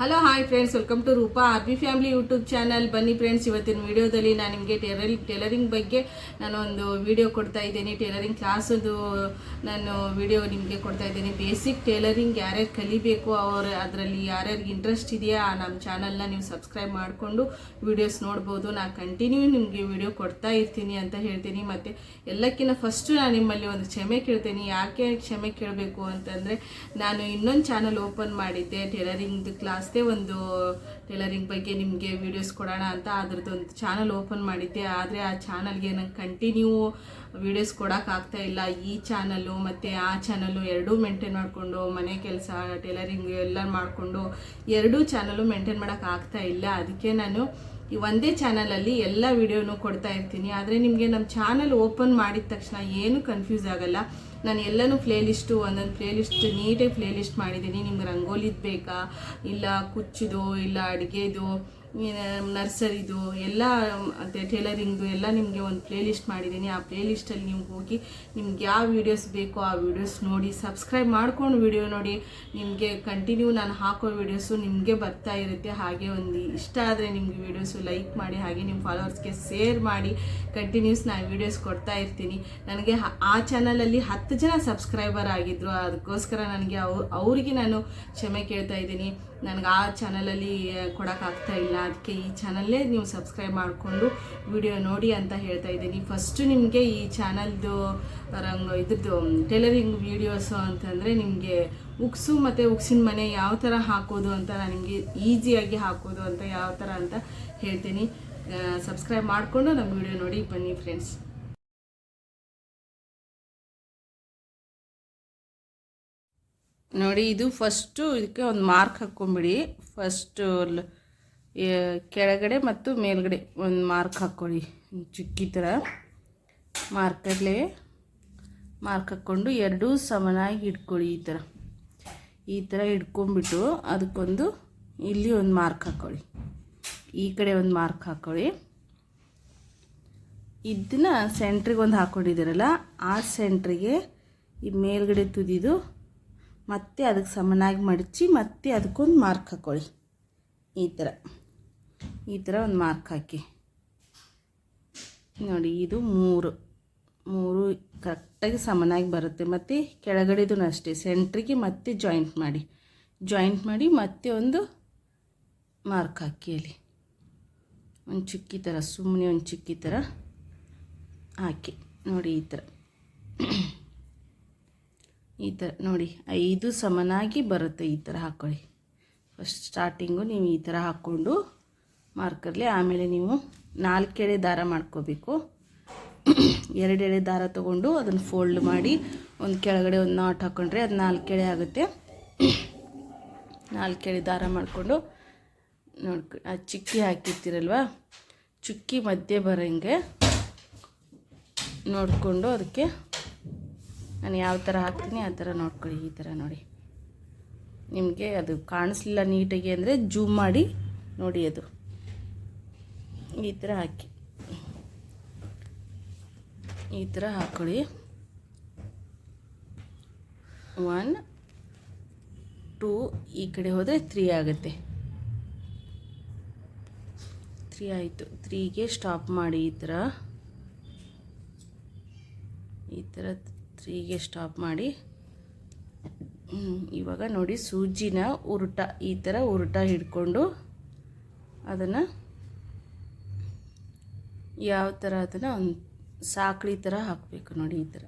Hello hi friends welcome to Rupa R B family YouTube channel ಬನ್ನಿ friends ಇವತ್ತಿನ ವಿಡಿಯೋದಲ್ಲಿ ನಾನು ನಿಮಗೆ ಟೇಲರಿಂಗ್ ಟೇಲರಿಂಗ್ ಬಗ್ಗೆ ನಾನು ಒಂದು ವಿಡಿಯೋ ಕೊಡ್ತಾ ಇದ್ದೀನಿ. ಟೇಲರಿಂಗ್ ಕ್ಲಾಸದು ನಾನು ವಿಡಿಯೋ ನಿಮಗೆ ಕೊಡ್ತಾ ಇದ್ದೀನಿ. ಬೇಸಿಕ್ ಟೇಲರಿಂಗ್ ಯಾರ್ಯಾರು ಕಲಿಬೇಕು, ಅವ್ರು ಅದರಲ್ಲಿ ಯಾರ್ಯಾರಿಗೆ ಇಂಟ್ರೆಸ್ಟ್ ಇದೆಯಾ, ನಮ್ಮ ಚಾನಲ್ನ ನೀವು ಸಬ್ಸ್ಕ್ರೈಬ್ ಮಾಡಿಕೊಂಡು ವಿಡಿಯೋಸ್ ನೋಡ್ಬೋದು. ನಾನು ಕಂಟಿನ್ಯೂ ನಿಮಗೆ ವಿಡಿಯೋ ಕೊಡ್ತಾ ಇರ್ತೀನಿ ಅಂತ ಹೇಳ್ತೀನಿ. ಮತ್ತು ಎಲ್ಲಕ್ಕಿಂತ ಫಸ್ಟು ನಾನು ನಿಮ್ಮಲ್ಲಿ ಒಂದು ಕ್ಷಮೆ ಕೇಳ್ತೀನಿ. ಯಾಕೆ ಕ್ಷಮೆ ಕೇಳಬೇಕು ಅಂತಂದರೆ, ನಾನು ಇನ್ನೊಂದು ಚಾನಲ್ ಓಪನ್ ಮಾಡಿದ್ದೆ. ಟೇಲರಿಂಗ್ದು ಕ್ಲಾಸ್ದೇ ಒಂದು ಟೈಲರಿಂಗ್ ಬಗ್ಗೆ ನಿಮಗೆ ವಿಡಿಯೋಸ್ ಕೊಡೋಣ ಅಂತ ಅದ್ರದ್ದೊಂದು ಚಾನಲ್ ಓಪನ್ ಮಾಡಿದ್ದೆ. ಆದರೆ ಆ ಚಾನಲ್ಗೆ ನಂಗೆ ಕಂಟಿನ್ಯೂ ವಿಡಿಯೋಸ್ ಕೊಡೋಕ್ಕಾಗ್ತಾ ಇಲ್ಲ. ಈ ಚಾನಲ್ಲು ಮತ್ತು ಆ ಚಾನಲ್ಲು ಎರಡೂ ಮೇಂಟೈನ್ ಮಾಡಿಕೊಂಡು, ಮನೆ ಕೆಲಸ, ಟೈಲರಿಂಗ್ ಎಲ್ಲ ಮಾಡಿಕೊಂಡು ಎರಡೂ ಚಾನಲ್ಲು ಮೇಂಟೈನ್ ಮಾಡೋಕ್ಕಾಗ್ತಾ ಇಲ್ಲ. ಅದಕ್ಕೆ ನಾನು ಈ ಒಂದೇ ಚಾನಲಲ್ಲಿ ಎಲ್ಲ ವಿಡಿಯೋನು ಕೊಡ್ತಾ ಇರ್ತೀನಿ. ಆದರೆ ನಿಮಗೆ ನಮ್ಮ ಚಾನಲ್ ಓಪನ್ ಮಾಡಿದ ತಕ್ಷಣ ಏನು ಕನ್ಫ್ಯೂಸ್ ಆಗಲ್ಲ. ನಾನು ಎಲ್ಲನೂ ಪ್ಲೇ ಲಿಸ್ಟು ಒಂದೊಂದು ಪ್ಲೇ ಲಿಸ್ಟ್ ನೀಟಾಗಿ ಪ್ಲೇ ಲಿಸ್ಟ್ ಮಾಡಿದ್ದೀನಿ. ನಿಮ್ಗೆ ರಂಗೋಲಿದು ಬೇಕಾ? ಇಲ್ಲ ಕುಚ್ಚುದು, ಇಲ್ಲ ಅಡುಗೆದು? ನರ್ಸರಿದು ಎಲ್ಲ, ಮತ್ತು ಟೇಲರಿಂಗ್ದು ಎಲ್ಲ ನಿಮಗೆ ಒಂದು ಪ್ಲೇ ಲಿಸ್ಟ್ ಮಾಡಿದ್ದೀನಿ ಆ ಪ್ಲೇ ಲಿಸ್ಟಲ್ಲಿ ನೀವು ಹೋಗಿ ನಿಮ್ಗೆ ಯಾವ ವೀಡಿಯೋಸ್ ಬೇಕೋ ಆ ವೀಡಿಯೋಸ್ ನೋಡಿ ಸಬ್ಸ್ಕ್ರೈಬ್ ಮಾಡ್ಕೊಂಡು ವಿಡಿಯೋ ನೋಡಿ. ನಿಮಗೆ ಕಂಟಿನ್ಯೂ ನಾನು ಹಾಕೋ ವೀಡಿಯೋಸು ನಿಮಗೆ ಬರ್ತಾ ಇರುತ್ತೆ. ಹಾಗೆ ಒಂದು ಇಷ್ಟ ಆದರೆ ನಿಮಗೆ ವೀಡಿಯೋಸು ಲೈಕ್ ಮಾಡಿ, ಹಾಗೆ ನಿಮ್ಮ ಫಾಲೋವರ್ಸ್ಗೆ ಶೇರ್ ಮಾಡಿ ಕಂಟಿನ್ಯೂಸ್ ನಾನು ವೀಡಿಯೋಸ್ ಕೊಡ್ತಾ ಇರ್ತೀನಿ. ನನಗೆ ಆ ಚಾನಲಲ್ಲಿ ಹತ್ತು ಜನ ಸಬ್ಸ್ಕ್ರೈಬರ್ ಆಗಿದ್ದರು ಅದಕ್ಕೋಸ್ಕರ ನನಗೆ ಅವರಿಗೆ ನಾನು ಕ್ಷಮೆ ಕೇಳ್ತಾ ಇದ್ದೀನಿ. ನನಗೆ ಆ ಚಾನಲಲ್ಲಿ ಕೊಡೋಕ್ಕಾಗ್ತಾ ಇಲ್ಲ. ಅದಕ್ಕೆ ಈ ಚಾನಲ್ಲೇ ನೀವು ಸಬ್ಸ್ಕ್ರೈಬ್ ಮಾಡಿಕೊಂಡು ವಿಡಿಯೋ ನೋಡಿ ಅಂತ ಹೇಳ್ತಾ ಇದ್ದೀನಿ. ಫಸ್ಟು ನಿಮಗೆ ಈ ಚಾನಲ್ದು ರಂಗ, ಇದ್ರದ್ದು ಟೈಲರಿಂಗ್ ವೀಡಿಯೋಸು ಅಂತಂದರೆ ನಿಮಗೆ ಉಕ್ಸು ಮತ್ತು ಉಕ್ಸಿನ ಮನೆ ಯಾವ ಥರ ಹಾಕೋದು ಅಂತ ನಾನು ನಿಮಗೆ ಈಸಿಯಾಗಿ ಹಾಕೋದು ಅಂತ ಯಾವ ಥರ ಅಂತ ಹೇಳ್ತೀನಿ. ಸಬ್ಸ್ಕ್ರೈಬ್ ಮಾಡಿಕೊಂಡು ನಮ್ಮ ವಿಡಿಯೋ ನೋಡಿ, ಬನ್ನಿ ಫ್ರೆಂಡ್ಸ್ ನೋಡಿ, ಇದು ಫಸ್ಟು ಇದಕ್ಕೆ ಒಂದು ಮಾರ್ಕ್ ಹಾಕ್ಕೊಂಬಿಡಿ. ಫಸ್ಟು ಕೆಳಗಡೆ ಮತ್ತು ಮೇಲ್ಗಡೆ ಒಂದು ಮಾರ್ಕ್ ಹಾಕ್ಕೊಳ್ಳಿ ಚಿಕ್ಕಿ ಥರ ಮಾರ್ಕಲ್ಲೇ ಮಾರ್ಕ್ ಹಾಕ್ಕೊಂಡು ಎರಡೂ ಸಮನಾಗಿ ಇಟ್ಕೊಳ್ಳಿ ಈ ಥರ ಈ ಥರ ಇಟ್ಕೊಂಡ್ಬಿಟ್ಟು ಅದಕ್ಕೊಂದು ಇಲ್ಲಿ ಒಂದು ಮಾರ್ಕ್ ಹಾಕ್ಕೊಳ್ಳಿ ಈ ಕಡೆ ಒಂದು ಮಾರ್ಕ್ ಹಾಕ್ಕೊಳ್ಳಿ ಇದನ್ನ ಸೆಂಟ್ರಿಗೆ ಒಂದು ಹಾಕ್ಕೊಂಡಿದ್ದೀರಲ್ಲ ಆ ಸೆಂಟ್ರಿಗೆ ಈ ಮೇಲ್ಗಡೆ ತುದಿದು ಮತ್ತೆ ಅದಕ್ಕೆ ಸಮನಾಗಿ ಮಡಚಿ ಮತ್ತೆ ಅದಕ್ಕೊಂದು ಮಾರ್ಕ್ ಹಾಕ್ಕೊಳ್ಳಿ ಈ ಥರ ಈ ಥರ ಒಂದು ಮಾರ್ಕ್ ಹಾಕಿ. ನೋಡಿ, ಇದು ಮೂರು. ಮೂರು ಕರೆಕ್ಟಾಗಿ ಸಮನಾಗಿ ಬರುತ್ತೆ. ಮತ್ತು ಕೆಳಗಡೆದು ಅಷ್ಟೇ. ಸೆಂಟ್ರಿಗೆ ಮತ್ತೆ ಜಾಯಿಂಟ್ ಮಾಡಿ. ಜಾಯಿಂಟ್ ಮಾಡಿ ಮತ್ತೆ ಒಂದು ಮಾರ್ಕ್ ಹಾಕಿ ಅಲ್ಲಿ. ಒಂದು ಚಿಕ್ಕಿ ಥರ ಸುಮ್ಮನೆ ಒಂದು ಚಿಕ್ಕಿ ಥರ ಹಾಕಿ. ನೋಡಿ, ಈ ಥರ. ಈ ಥರ, ನೋಡಿ, ಐದು ಸಮನಾಗಿ ಬರುತ್ತೆ ಈ ಥರ ಹಾಕ್ಕೊಳ್ಳಿ ಫಸ್ಟ್ ಸ್ಟಾರ್ಟಿಂಗು ನೀವು ಈ ಥರ ಹಾಕ್ಕೊಂಡು ಮಾರ್ಕರ್ಲಿ, ಆಮೇಲೆ ನೀವು ನಾಲ್ಕು ಎಳೆ ದಾರ ಮಾಡ್ಕೋಬೇಕು. ಎರಡೆಳೆ ದಾರ ತೊಗೊಂಡು ಅದನ್ನು ಫೋಲ್ಡ್ ಮಾಡಿ ಒಂದು ಕೆಳಗಡೆ ಒಂದು ನಾಟ್ ಹಾಕ್ಕೊಂಡ್ರೆ ಅದು ನಾಲ್ಕು ಎಳೆ ಆಗುತ್ತೆ. ನಾಲ್ಕು ಎಳೆ ದಾರ ಮಾಡಿಕೊಂಡು ನೋಡ್ಕೊ, ಆ ಚಿಕ್ಕಿ ಹಾಕಿರ್ತೀರಲ್ವ? ಚುಕ್ಕಿ ಮಧ್ಯೆ ಬರೋಂಗೆ ನೋಡಿಕೊಂಡು ಅದಕ್ಕೆ ನಾನು ಯಾವ ಥರ ಹಾಕ್ತೀನಿ ಆ ಥರ ನೋಡ್ಕೊಳ್ಳಿ, ಈ ಥರ ನೋಡಿ. ನಿಮಗೆ ಅದು ಕಾಣಿಸ್ಲಿಲ್ಲ ನೀಟಾಗಿ ಅಂದರೆ ಜೂಮ್ ಮಾಡಿ ನೋಡಿ ಅದು. ಈ ಥರ ಹಾಕಿ. ಈ ಥರ ಹಾಕೊಳ್ಳಿ. ಒನ್ ಟೂ ಈ ಕಡೆ ಹೋದರೆ ತ್ರೀ ಆಗುತ್ತೆ. ತ್ರೀ ಆಯಿತು. ತ್ರೀಗೆ ಸ್ಟಾಪ್ ಮಾಡಿ ಈ ಥರ. ಈ ಥರ ತ್ರೀಗೆ ಸ್ಟಾಪ್ ಮಾಡಿ. ಇವಾಗ ನೋಡಿ ಸೂಜಿನ ಉರುಟ, ಈ ಥರ ಉರುಟ ಹಿಡ್ಕೊಂಡು ಅದನ್ನು ಯಾವ ಥರ ಅದನ್ನು ಒಂದು ಸಾಕಳಿ ಥರ ಹಾಕಬೇಕು ನೋಡಿ ಈ ಥರ.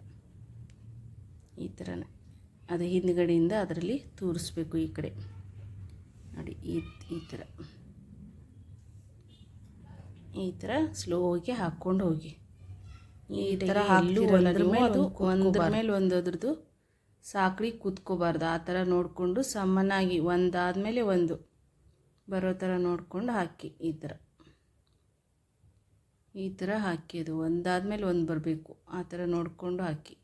ಈ ಥರನೇ. ಅದು ಹಿಂದ್ಗಡೆಯಿಂದ ಅದರಲ್ಲಿ ತೂರಿಸ್ಬೇಕು ಈ ಕಡೆ. ನೋಡಿ ಈ ಈ ಥರ. ಈ ಥರ ಸ್ಲೋಗೆ ಹಾಕ್ಕೊಂಡು ಹೋಗಿ. ಈ ಥರ ಅದು ಒಂದ್ರ ಮೇಲೆ ಒಂದು ಅದ್ರದ್ದು ಸಾಕಳಿ ಕೂತ್ಕೋಬಾರ್ದು. ಆ ಥರ ನೋಡಿಕೊಂಡು ಸಮನಾಗಿ ಒಂದಾದಮೇಲೆ ಒಂದು. ಬರೋ ಥರ ನೋಡಿಕೊಂಡು ಹಾಕಿ ಈ ಥರ. ಈ ಥರ ಹಾಕಿ ಅದು ಒಂದಾದಮೇಲೆ ಒಂದು ಬರಬೇಕು. ಆ ಥರ ನೋಡಿಕೊಂಡು ಹಾಕಿ.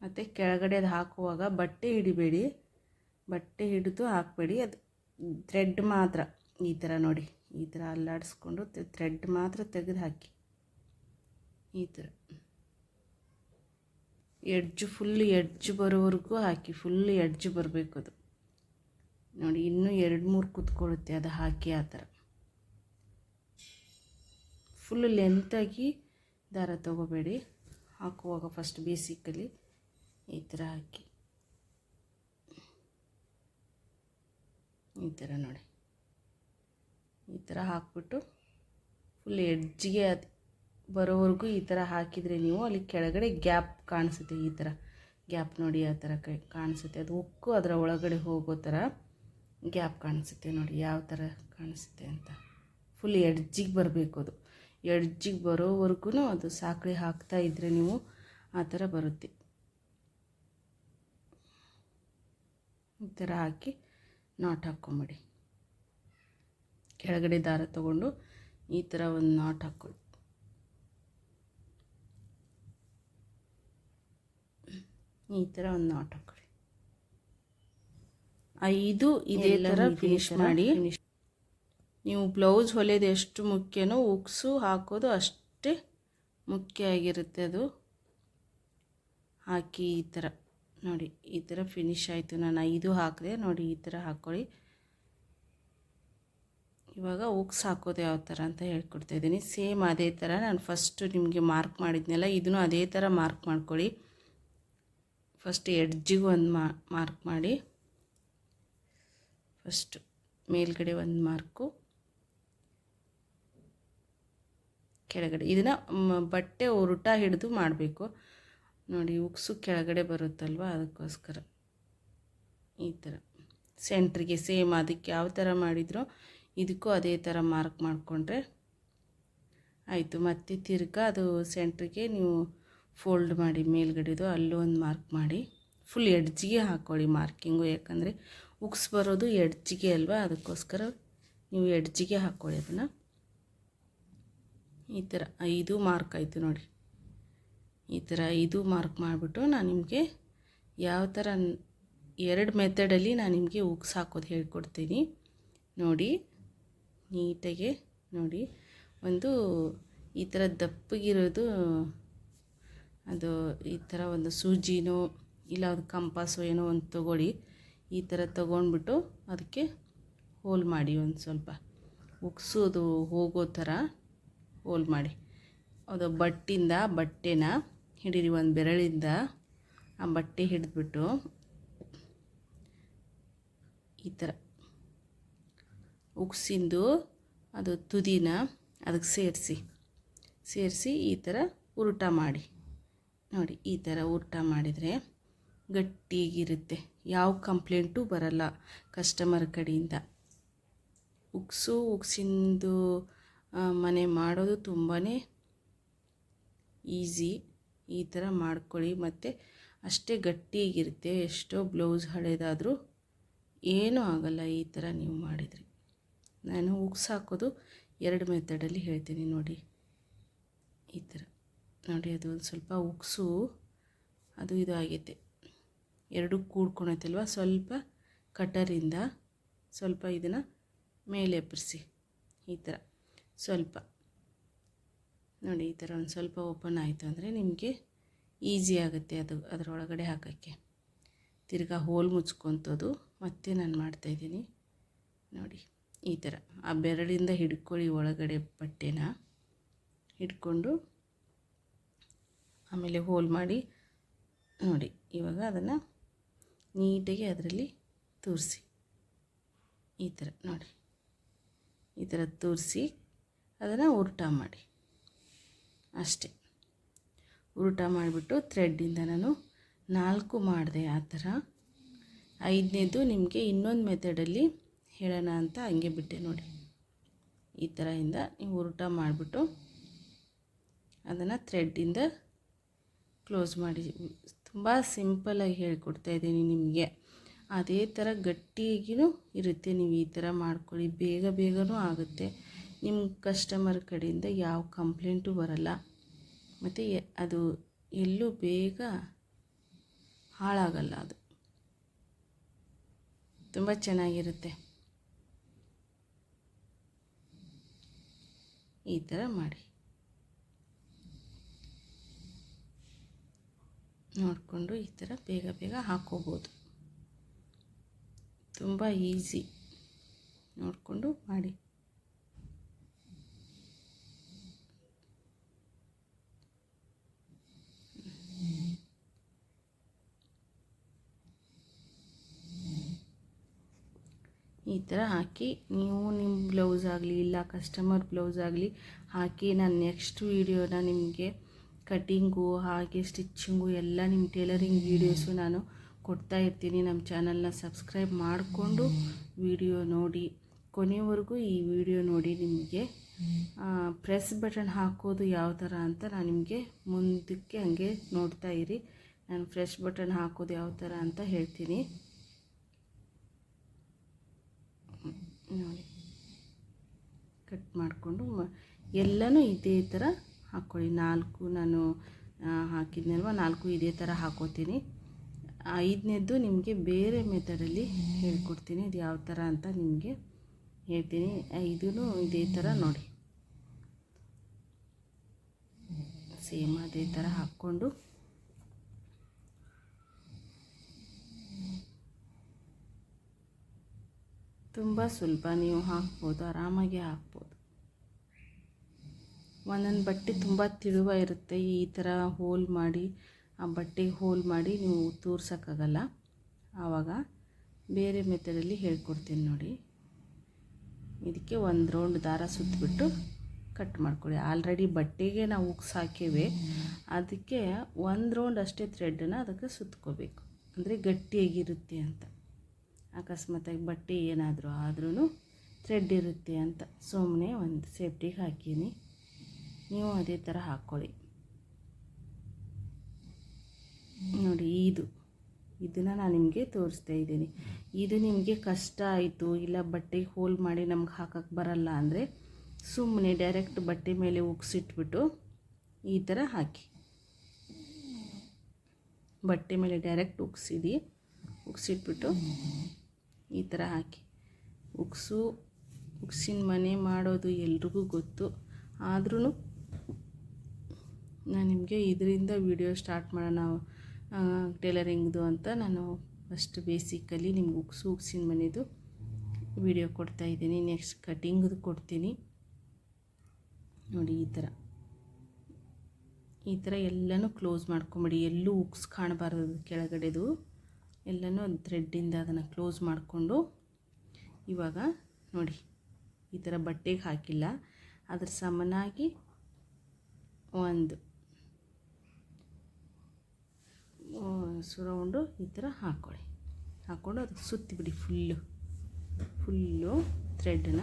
ಮತ್ತು ಕೆಳಗಡೆ ಅದು ಹಾಕುವಾಗ ಬಟ್ಟೆ ಹಿಡಿಬೇಡಿ ಬಟ್ಟೆ ಹಿಡಿದು ಹಾಕಬೇಡಿ. ಅದು ಥ್ರೆಡ್ ಮಾತ್ರ. ಈ ಥರ ನೋಡಿ. ಈ ಥರ ಅಲ್ಲಾಡಿಸ್ಕೊಂಡು ಥ್ರೆಡ್ ಮಾತ್ರ ತೆಗೆದು ಹಾಕಿ. ಈ ಥರ. ಎಡ್ಜ್ ಫುಲ್ ಎಡ್ಜ್ ಬರೋವರೆಗೂ ಹಾಕಿ. ಫುಲ್ ಎಡ್ಜ್ ಬರಬೇಕು ಅದು. ನೋಡಿ, ಇನ್ನೂ ಎರಡು ಮೂರು ಕೂತ್ಕೊಳ್ಳುತ್ತೆ ಅದು ಹಾಕಿ ಆ ಥರ. ಫುಲ್ಲು ಲೆಂತಾಗಿ ದಾರ ತೊಗೋಬೇಡಿ. ಹಾಕುವಾಗ ಫಸ್ಟ್ ಬೇಸಿಕಲ್ಲಿ ಈ ಥರ ಹಾಕಿ. ಈ ಥರ ನೋಡಿ. ಈ ಥರ ಹಾಕ್ಬಿಟ್ಟು ಫುಲ್ ಎಡ್ಜ್ಗೆ ಅದು ಬರೋವರೆಗೂ ಈ ಥರ ಹಾಕಿದರೆ ನೀವು ಅಲ್ಲಿ ಕೆಳಗಡೆ ಗ್ಯಾಪ್ ಕಾಣಿಸುತ್ತೆ ಈ ಥರ ಗ್ಯಾಪ್ ನೋಡಿ ಆ ಥರ ಕೈ ಕಾಣಿಸುತ್ತೆ. ಅದು ಉಕ್ಕು ಅದರ ಒಳಗಡೆ ಹೋಗೋ ಥರ ಗ್ಯಾಪ್ ಕಾಣಿಸುತ್ತೆ ನೋಡಿ. ಯಾವ ಥರ ಕಾಣಿಸುತ್ತೆ ಅಂತ. ಫುಲ್ ಎಡ್ಜಿಗೆ ಬರಬೇಕು ಅದು. ಎಡ್ಜಿಗೆ ಬರೋವರೆಗೂ ಅದು ಸಾಕಳಿ ಹಾಕ್ತಾ ಇದ್ದರೆ ನೀವು ಆ ಥರ ಬರುತ್ತೆ. ಈ ಥರ ಹಾಕಿ ನಾಟ್ ಹಾಕ್ಕೊಂಬಿಡಿ. ಕೆಳಗಡೆ ದಾರ ತಗೊಂಡು ಈ ಥರ ಒಂದು ನಾಟ್ ಹಾಕ್ಕೊಳ್ಳಿ ಈ ಥರ ಒಂದು ನಾಟ್ ಹಾಕ್ಕೊಳ್ಳಿ ಐದು ಇದೇ ಥರ ಫಿನಿಶ್ ಮಾಡಿ ನೀವು ಬ್ಲೌಸ್ ಹೊಲಿಯೋದು ಎಷ್ಟು ಮುಖ್ಯನೋ ಉಕ್ಸು ಹಾಕೋದು ಅಷ್ಟೇ ಮುಖ್ಯ ಆಗಿರುತ್ತೆ ಅದು. ಹಾಕಿ ಈ ಥರ. ನೋಡಿ, ಈ ಥರ ಫಿನಿಶ್ ಆಯಿತು. ನಾನು ಐದು ಹಾಕಿದೆ, ನೋಡಿ, ಈ ಥರ ಹಾಕ್ಕೊಳ್ಳಿ. ಇವಾಗ ಉಕ್ಸ್ ಹಾಕೋದು ಯಾವ ಥರ ಅಂತ ಹೇಳ್ಕೊಡ್ತಾ ಇದ್ದೀನಿ. ಸೇಮ್ ಅದೇ ಥರ ನಾನು ಫಸ್ಟು ನಿಮಗೆ ಮಾರ್ಕ್ ಮಾಡಿದ್ನಲ್ಲ, ಇದನ್ನು ಅದೇ ಥರ ಮಾರ್ಕ್ ಮಾಡ್ಕೊಳ್ಳಿ. ಫಸ್ಟ್ ಎಡ್ಜಿಗೂ ಒಂದು ಮಾರ್ಕ್ ಮಾಡಿ. ಫಸ್ಟು ಮೇಲ್ಗಡೆ ಒಂದು ಮಾರ್ಕು ಕೆಳಗಡೆ. ಇದನ್ನು ಬಟ್ಟೆ ಉರುಟ ಹಿಡಿದು ಮಾಡಬೇಕು. ನೋಡಿ, ಉಕ್ಸು ಕೆಳಗಡೆ ಬರುತ್ತಲ್ವ? ಅದಕ್ಕೋಸ್ಕರ. ಈ ಥರ ಸೆಂಟ್ರಿಗೆ ಸೇಮ್ ಅದಕ್ಕೆ ಯಾವ ಥರ ಮಾಡಿದ್ರೋ, ಇದಕ್ಕೂ ಅದೇ ಥರ ಮಾರ್ಕ್ ಮಾಡಿಕೊಂಡ್ರೆ ಆಯಿತು. ಮತ್ತೆ ತಿರ್ಗಾ ಅದು ಸೆಂಟ್ರಿಗೆ ನೀವು ಫೋಲ್ಡ್ ಮಾಡಿ, ಮೇಲ್ಗಡೆದು ಅಲ್ಲೂ ಒಂದು ಮಾರ್ಕ್ ಮಾಡಿ. ಫುಲ್ ಎಡ್ಜಿಗೆ ಹಾಕ್ಕೊಳ್ಳಿ ಮಾರ್ಕಿಂಗು. ಯಾಕಂದರೆ ಉಕ್ಸ್ ಬರೋದು ಎಡ್ಜಿಗೆ ಅಲ್ವಾ? ಅದಕ್ಕೋಸ್ಕರ ನೀವು ಎಡ್ಜಿಗೆ ಹಾಕ್ಕೊಳ್ಳಿ ಅದನ್ನು. ಈ ಥರ ಐದು ಮಾರ್ಕ್ ಆಯಿತು ನೋಡಿ ಈ ಥರ ಐದು ಮಾರ್ಕ್ ಮಾಡಿಬಿಟ್ಟು ನಾನು ನಿಮಗೆ ಯಾವ ಥರ ಎರಡು ಮೆಥಡಲ್ಲಿ ನಾನು ನಿಮಗೆ ಉಕ್ಸ್ ಹಾಕೋದು ಹೇಳ್ಕೊಡ್ತೀನಿ. ನೋಡಿ, ನೀಟಾಗಿ ನೋಡಿ. ಒಂದು ಈ ಥರ ದಪ್ಪಗಿರೋದು ಅದು ಈ ಥರ ಒಂದು ಸೂಜಿನೋ ಇಲ್ಲ ಒಂದು ಕಂಪಾಸು ಏನೋ ಒಂದು ತೊಗೊಳ್ಳಿ. ಈ ಥರ ತೊಗೊಂಡ್ಬಿಟ್ಟು ಅದಕ್ಕೆ ಹೋಲ್ ಮಾಡಿ ಒಂದು ಸ್ವಲ್ಪ. ಉಕ್ಸೋದು ಹೋಗೋ ಥರ. ಹೋಲ್ ಮಾಡಿ. ಅದು ಬಟ್ಟಿಂದ, ಬಟ್ಟೆನ ಹಿಡೀರಿ ಒಂದು ಬೆರಳಿಂದ ಆ ಬಟ್ಟೆ ಹಿಡಿದ್ಬಿಟ್ಟು ಈ ಥರ ಉಗ್ಸಿಂದು ಅದು ತುದಿನ ಅದಕ್ಕೆ ಸೇರಿಸಿ ಸೇರಿಸಿ ಈ ಥರ ಉರುಟ ಮಾಡಿ. ನೋಡಿ, ಈ ಥರ ಉರುಟ ಮಾಡಿದರೆ ಗಟ್ಟಿಗಿರುತ್ತೆ. ಯಾವ ಕಂಪ್ಲೇಂಟು ಬರಲ್ಲ ಕಸ್ಟಮರ್ ಕಡೆಯಿಂದ. ಉಕ್ಸು, ಉಕ್ಸಿಂದು ಮನೆ ಮಾಡೋದು ತುಂಬಾ ಈಸಿ. ಈ ಥರ ಮಾಡ್ಕೊಳ್ಳಿ. ಮತ್ತು ಅಷ್ಟೇ ಗಟ್ಟಿಯಾಗಿರುತ್ತೆ. ಎಷ್ಟೋ ಬ್ಲೌಸ್ ಹಳೇದಾದರೂ ಏನೂ ಆಗಲ್ಲ ಈ ಥರ ನೀವು ಮಾಡಿದರೆ. ನಾನು ಉಕ್ಸ್ ಹಾಕೋದು ಎರಡು ಮೆಥಡಲ್ಲಿ ಹೇಳ್ತೀನಿ ನೋಡಿ. ಈ ಥರ. ನೋಡಿ, ಅದು ಒಂದು ಸ್ವಲ್ಪ ಉಕ್ಸು. ಅದು ಇದು ಆಗೈತೆ. ಎರಡು ಕೂಡ್ಕೊಳತ್ತಲ್ವ ಸ್ವಲ್ಪ ಕಟರಿಂದ ಸ್ವಲ್ಪ ಇದನ್ನು ಮೇಲೆ ಎಬ್ಬರಿಸಿ ಈ ಥರ. ಸ್ವಲ್ಪ ನೋಡಿ, ಈ ಥರ ಒಂದು ಸ್ವಲ್ಪ ಓಪನ್ ಆಯಿತು ಅಂದರೆ ನಿಮಗೆ ಈಸಿ ಆಗುತ್ತೆ ಅದು ಅದರೊಳಗಡೆ ಹಾಕೋಕ್ಕೆ. ತಿರ್ಗಾ ಹೋಲ್ ಮುಚ್ಕೊತೋದು ಮತ್ತೆ ನಾನು ಮಾಡ್ತಾಯಿದ್ದೀನಿ ನೋಡಿ, ಈ ಥರ. ಆ ಬೆರಳಿಂದ ಹಿಡ್ಕೊಳ್ಳಿ ಒಳಗಡೆ ಬಟ್ಟೆನ. ಹಿಡ್ಕೊಂಡು ಆಮೇಲೆ ಹೋಲ್ ಮಾಡಿ ನೋಡಿ, ಇವಾಗ ಅದನ್ನು ನೀಟಾಗಿ ಅದರಲ್ಲಿ ತೋರಿಸಿ. ಈ ಥರ ನೋಡಿ, ಈ ಥರ ತೂರಿಸಿ ಅದನ್ನು ಉಲ್ಟ ಮಾಡಿ. ಅಷ್ಟೇ. ಉಲ್ಟ ಮಾಡಿಬಿಟ್ಟು ಥ್ರೆಡ್ಡಿಂದ ನಾನು ನಾಲ್ಕು ಮಾಡಿದೆ ಆ ಥರ. ಐದನೇದು ನಿಮಗೆ ಇನ್ನೊಂದು ಮೆಥಡಲ್ಲಿ ಹೇಳೋಣ ಅಂತ ಹಂಗೆ ಬಿಟ್ಟೆ ನೋಡಿ. ಈ ಥರದಿಂದ ನೀವು ಉಲ್ಟ ಮಾಡಿಬಿಟ್ಟು ಅದನ್ನು ಥ್ರೆಡ್ಡಿಂದ ಕ್ಲೋಸ್ ಮಾಡಿ. ತುಂಬ ಸಿಂಪಲಾಗಿ ಹೇಳ್ಕೊಡ್ತಾ ಇದ್ದೀನಿ ನಿಮಗೆ. ಅದೇ ಥರ ಗಟ್ಟಿಯಾಗಿಯೂ ಇರುತ್ತೆ. ನೀವು ಈ ಥರ ಮಾಡ್ಕೊಳ್ಳಿ. ಬೇಗ ಬೇಗನೂ ಆಗುತ್ತೆ. ನಿಮ್ಮ ಕಸ್ಟಮರ್ ಕಡೆಯಿಂದ ಯಾವ ಕಂಪ್ಲೇಂಟು ಬರಲ್ಲ. ಮತ್ತು ಅದು ಎಲ್ಲೂ ಬೇಗ ಹಾಳಾಗಲ್ಲ ಅದು. ತುಂಬ ಚೆನ್ನಾಗಿರುತ್ತೆ. ಈ ಥರ ಮಾಡಿ. ನೋಡಿಕೊಂಡು ಈ ಥರ ಬೇಗ ಬೇಗ ಹಾಕೋಬೋದು. ತುಂಬ ಈಸಿ ನೋಡಿಕೊಂಡು ಮಾಡಿ. ಈ ಥರ ಹಾಕಿ, ನೀವು ನಿಮ್ಮ ಬ್ಲೌಸ್ ಆಗಲಿ ಇಲ್ಲ ಕಸ್ಟಮರ್ ಬ್ಲೌಸ್ ಆಗಲಿ ಹಾಕಿ, ನಾನು ನೆಕ್ಸ್ಟ್ ವೀಡಿಯೋನ ನಿಮಗೆ ಕಟ್ಟಿಂಗು ಹಾಗೆ ಸ್ಟಿಚ್ಚಿಂಗು ಎಲ್ಲ ನಿಮ್ಮ ಟೇಲರಿಂಗ್ ವೀಡಿಯೋಸು ನಾನು ಕೊಡ್ತಾ ಇರ್ತೀನಿ. ನಮ್ಮ ಚಾನಲ್ನ ಸಬ್ಸ್ಕ್ರೈಬ್ ಮಾಡಿಕೊಂಡು ವಿಡಿಯೋ ನೋಡಿ, ಕೊನೆವರೆಗೂ ಈ ವಿಡಿಯೋ ನೋಡಿ ನಿಮಗೆ ಪ್ರೆಸ್ ಬಟನ್ ಹಾಕೋದು ಯಾವ ಥರ ಅಂತ ನಾನು ನಿಮಗೆ ಮುಂದಕ್ಕೆ ಹಾಗೆ ನೋಡ್ತಾ ಇರಿ. ನಾನು ಫ್ರೆಶ್ ಬಟನ್ ಹಾಕೋದು ಯಾವ ಥರ ಅಂತ ಹೇಳ್ತೀನಿ. ನೋಡಿ. ಕಟ್ ಮಾಡಿಕೊಂಡು ಎಲ್ಲನೂ ಇದೇ ಥರ ಹಾಕ್ಕೊಳ್ಳಿ. ನಾಲ್ಕು ನಾನು ಹಾಕಿದ್ನಲ್ವ? ನಾಲ್ಕು ಇದೇ ಥರ ಹಾಕೋತೀನಿ. ಐದನೇದ್ದು ನಿಮಗೆ ಬೇರೆ ಮೆಥಡಲ್ಲಿ ಹೇಳ್ಕೊಡ್ತೀನಿ. ಇದು ಯಾವ ಥರ ಅಂತ ನಿಮಗೆ ಹೇಳ್ತೀನಿ. ಇದೂ ಇದೇ ಥರ ನೋಡಿ. ಸೇಮ್ ಅದೇ ಥರ ಹಾಕ್ಕೊಂಡು ತುಂಬ ಸುಲಭ. ನೀವು ಹಾಕ್ಬೋದು, ಆರಾಮಾಗಿ ಹಾಕ್ಬೋದು. ಒಂದೊಂದು ಬಟ್ಟೆ ತುಂಬ ತಿಳುವ ಇರುತ್ತೆ. ಈ ಥರ ಹೋಲ್ ಮಾಡಿ, ಆ ಬಟ್ಟೆಗೆ ಹೋಲ್ ಮಾಡಿ ನೀವು ತೋರ್ಸೋಕ್ಕಾಗಲ್ಲ. ಆವಾಗ ಬೇರೆ ಮೆಥಡಲ್ಲಿ ಹೇಳ್ಕೊಡ್ತೀನಿ ನೋಡಿ. ಇದಕ್ಕೆ ಒಂದು ರೌಂಡ್ ದಾರ ಸುತ್ತಿಬಿಟ್ಟು ಕಟ್ ಮಾಡ್ಕೊಳ್ಳಿ. ಆಲ್ರೆಡಿ ಬಟ್ಟೆಗೆ ನಾವು ಉಕ್ಸ್ ಹಾಕಿವೆ. ಅದಕ್ಕೆ ಒಂದು ರೌಂಡ್ ಅಷ್ಟೇ ಥ್ರೆಡ್ಡನ್ನು ಅದಕ್ಕೆ ಸುತ್ಕೋಬೇಕು. ಅಂದರೆ ಗಟ್ಟಿಯಾಗಿರುತ್ತೆ ಅಂತ. ಅಕಸ್ಮಾತಾಗಿ ಬಟ್ಟೆ ಏನಾದರೂ ಆದ್ರೂ ಥ್ರೆಡ್ ಇರುತ್ತೆ ಅಂತ ಸುಮ್ಮನೆ ಒಂದು ಸೇಫ್ಟಿಗೆ ಹಾಕೀನಿ. ನೀವು ಅದೇ ಥರ ಹಾಕ್ಕೊಳ್ಳಿ. ನೋಡಿ ಇದು. ಇದನ್ನು ನಾನು ನಿಮಗೆ ತೋರಿಸ್ತಾ ಇದ್ದೀನಿ. ಇದು ನಿಮಗೆ ಕಷ್ಟ ಆಯಿತು, ಇಲ್ಲ ಬಟ್ಟೆಗೆ ಹೋಲ್ ಮಾಡಿ ನಮ್ಗೆ ಹಾಕಕ್ಕೆ ಬರಲ್ಲ ಅಂದರೆ ಸುಮ್ಮನೆ ಡೈರೆಕ್ಟ್ ಬಟ್ಟೆ ಮೇಲೆ ಉಗ್ಸಿಟ್ಬಿಟ್ಟು ಈ ಥರ ಹಾಕಿ. ಬಟ್ಟೆ ಮೇಲೆ ಡೈರೆಕ್ಟ್ ಉಗ್ಸಿದಿ, ಉಗ್ಸಿಟ್ಬಿಟ್ಟು ಈ ಥರ ಹಾಕಿ. ಉಕ್ಸು ಉಕ್ಸಿನ ಮನೆ ಮಾಡೋದು ಎಲ್ರಿಗೂ ಗೊತ್ತು. ಆದ್ರೂ ನಾನು ನಿಮಗೆ ಇದರಿಂದ ವಿಡಿಯೋ ಸ್ಟಾರ್ಟ್ ಮಾಡೋಣ ಟೇಲರಿಂಗ್ದು ಅಂತ ನಾನು ಫಸ್ಟ್ ಬೇಸಿಕಲ್ಲಿ ನಿಮ್ಗೆ ಉಕ್ಸು ಉಕ್ಸಿನ ಮನೆದು ವಿಡಿಯೋ ಕೊಡ್ತಾಯಿದ್ದೀನಿ ನೆಕ್ಸ್ಟ್ ಕಟಿಂಗ್ದು ಕೊಡ್ತೀನಿ. ನೋಡಿ ಈ ಥರ. ಈ ಥರ ಎಲ್ಲನೂ ಕ್ಲೋಸ್ ಮಾಡ್ಕೊಂಬಿಡಿ. ಎಲ್ಲೂ ಉಕ್ಸ್ ಕಾಣಬಾರ್ದು ಕೆಳಗಡೆದು. ಎಲ್ಲನೂ ಥ್ರೆಡ್ಡಿಂದ ಅದನ್ನು ಕ್ಲೋಸ್ ಮಾಡಿಕೊಂಡು ಇವಾಗ ನೋಡಿ, ಈ ಥರ ಬಟ್ಟೆಗೆ ಹಾಕಿಲ್ಲ. ಅದರ ಸಮನಾಗಿ ಒಂದು ಸುರೌಂಡು ಈ ಥರ ಹಾಕ್ಕೊಳ್ಳಿ ಹಾಕ್ಕೊಂಡು ಅದಕ್ಕೆ ಸುತ್ತಿಬಿಡಿ ಫುಲ್ಲು ಫುಲ್ಲು ಥ್ರೆಡ್ನ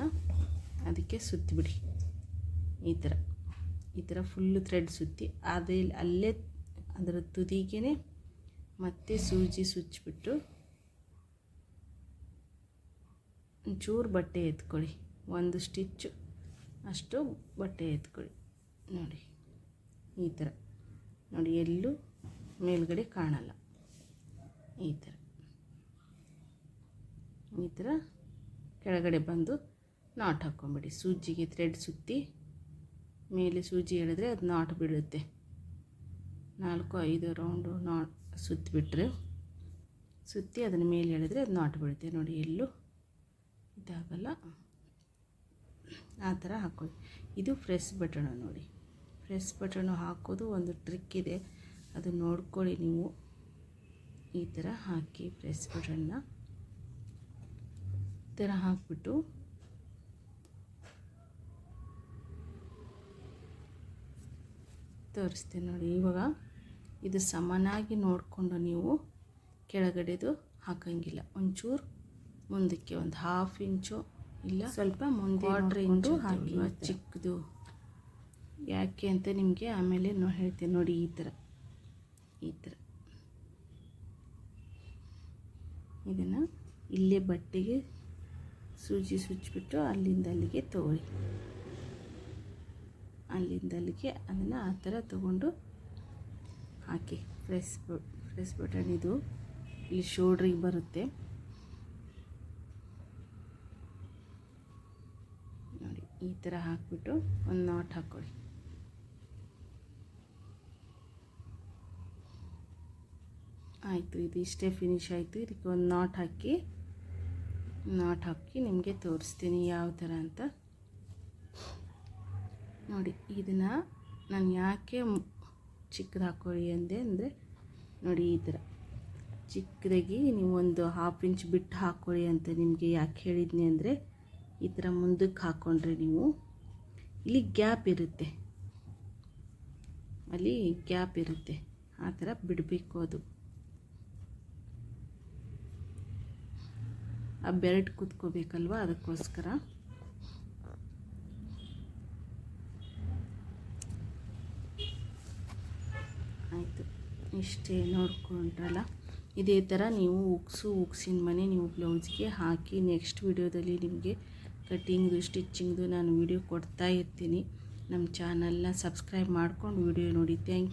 ಅದಕ್ಕೆ ಸುತ್ತಿಬಿಡಿ ಈ ಥರ ಈ ಥರ ಫುಲ್ಲು ಥ್ರೆಡ್ ಸುತ್ತಿ, ಅದೇ, ಅಲ್ಲೇ ಅದರ ತುದಿಗೆ ಮತ್ತೆ ಸೂಜಿ ಸುಚ್ಚಿಬಿಟ್ಟು ಒಂಚೂರು ಬಟ್ಟೆ ಎತ್ಕೊಳ್ಳಿ. ಒಂದು ಸ್ಟಿಚ್ಚು, ಅಷ್ಟು ಬಟ್ಟೆ ಎತ್ಕೊಳ್ಳಿ. ನೋಡಿ, ಈ ಥರ. ನೋಡಿ, ಎಲ್ಲೂ ಮೇಲ್ಗಡೆ ಕಾಣಲ್ಲ. ಈ ಥರ. ಈ ಥರ ಕೆಳಗಡೆ ಬಂದು ನಾಟ್ ಹಾಕ್ಕೊಂಬಿಡಿ. ಸೂಜಿಗೆ ಥ್ರೆಡ್ ಸುತ್ತಿ ಮೇಲೆ ಸೂಜಿ ಎಳೆದ್ರೆ ಅದು ನಾಟ್ ಬೀಳುತ್ತೆ. ನಾಲ್ಕು, ಐದು ರೌಂಡು ನಾಟ್ ಸುತ್ತಿಬಿಟ್ರೆ. ಸುತ್ತಿ ಅದನ್ನು ಮೇಲೆ ಎಳೆದ್ರೆ ಅದು ನಾಟ್ ಬೀಳುತ್ತೆ ನೋಡಿ ಎಲ್ಲೂ ಇದಾಗಲ್ಲ. ಆ ಥರ ಹಾಕ್ಕೊಳ್ಳಿ ಇದು ಫ್ರೆಸ್ ಬಟಣು ನೋಡಿ. ಫ್ರೆಸ್ ಬಟಣು ಹಾಕೋದು ಒಂದು ಟ್ರಿಕ್ ಇದೆ. ಅದು ನೋಡ್ಕೊಳ್ಳಿ ನೀವು. ಈ ಥರ ಹಾಕಿ ಫ್ರೆಸ್ ಬಟನ್ನ ಈ ಥರ ಹಾಕ್ಬಿಟ್ಟು. ತೋರಿಸ್ತೀನಿ ನೋಡಿ ಇವಾಗ. ಇದು ಸಮನಾಗಿ ನೋಡಿಕೊಂಡು ನೀವು ಕೆಳಗಡೆದು ಹಾಕಂಗಿಲ್ಲ. ಒಂಚೂರು ಮುಂದಕ್ಕೆ ಒಂದು ಹಾಫ್ ಇಂಚು ಇಲ್ಲ ಸ್ವಲ್ಪ ಮುಂದೆ ಆರ್ಡ್ರ್ ಇಂಚು ಹಾಕಿ. ಚಿಕ್ಕದು. ಯಾಕೆ ಅಂತ ನಿಮಗೆ ಆಮೇಲೆ ನೋ ಹೇಳ್ತೀನಿ ನೋಡಿ ಈ ಥರ. ಈ ಥರ. ಇದನ್ನು ಇಲ್ಲೇ ಬಟ್ಟೆಗೆ ಸೂಜಿ ಸುಚ್ಚಿಬಿಟ್ಟು ಅಲ್ಲಿಂದ ಅಲ್ಲಿಗೆ ತಗೊಳ್ಳಿ. ಅಲ್ಲಿಂದ ಅಲ್ಲಿಗೆ ಅದನ್ನು ಆ ಥರ ತಗೊಂಡು ಹಾಕಿ ಫ್ರೆಶ್ ಫ್ರೆಶ್ ಬಟನ್ ಇದು ಇಲ್ಲಿ ಶೋಲ್ಡ್ರಿಗೆ ಬರುತ್ತೆ. ನೋಡಿ, ಈ ಥರ ಹಾಕಿಬಿಟ್ಟು ಒಂದು ನಾಟ್ ಹಾಕ್ಕೊಳ್ಳಿ ಆಯಿತು, ಇದು ಇಷ್ಟೇ ಫಿನಿಶ್ ಆಯಿತು. ಇದಕ್ಕೆ ಒಂದು ನಾಟ್ ಹಾಕಿ ನಾಟ್ ಹಾಕಿ ನಿಮಗೆ ತೋರಿಸ್ತೀನಿ ಯಾವ ಥರ ಅಂತ. ನೋಡಿ, ಇದನ್ನು ನಾನು ಯಾಕೆ ಚಿಕ್ಕದು ಹಾಕ್ಕೊಳ್ಳಿ ಅಂದೆ ಅಂದರೆ ನೋಡಿ ಈ ಥರ ಚಿಕ್ಕದಾಗಿ ನೀವು ಒಂದು ಹಾಫ್ ಇಂಚ್ ಬಿಟ್ಟು ಹಾಕ್ಕೊಳ್ಳಿ ಅಂತ ನಿಮಗೆ ಯಾಕೆ ಹೇಳಿದ್ನಿ ಅಂದರೆ ಈ ಥರ ಮುಂದಕ್ಕೆ ಹಾಕ್ಕೊಂಡ್ರೆ ನೀವು ಇಲ್ಲಿ ಗ್ಯಾಪ್ ಇರುತ್ತೆ. ಅಲ್ಲಿ ಗ್ಯಾಪ್ ಇರುತ್ತೆ. ಆ ಥರ ಬಿಡಬೇಕು ಅದು. ಆ ಬೆರಟ್ ಕೂತ್ಕೋಬೇಕಲ್ವ ಅದಕ್ಕೋಸ್ಕರ. ಆಯಿತು. ಇಷ್ಟೇ ನೋಡ್ಕೊಂಡ್ರಲ್ಲ? ಇದೇ ಥರ ನೀವು ಉಕ್ಸು ಉಕ್ಸಿನ ಮನೆ ನೀವು ಬ್ಲೌಸ್ಗೆ ಹಾಕಿ ನೆಕ್ಸ್ಟ್ ವಿಡಿಯೋದಲ್ಲಿ ನಿಮಗೆ ಕಟ್ಟಿಂಗ್ದು, ಸ್ಟಿಚ್ಚಿಂಗ್ದು ನಾನು ವಿಡಿಯೋ ಕೊಡ್ತಾ ಇರ್ತೀನಿ. ನಮ್ಮ ಚಾನಲ್ನ ಸಬ್ಸ್ಕ್ರೈಬ್ ಮಾಡ್ಕೊಂಡು ವಿಡಿಯೋ ನೋಡಿ. Thank you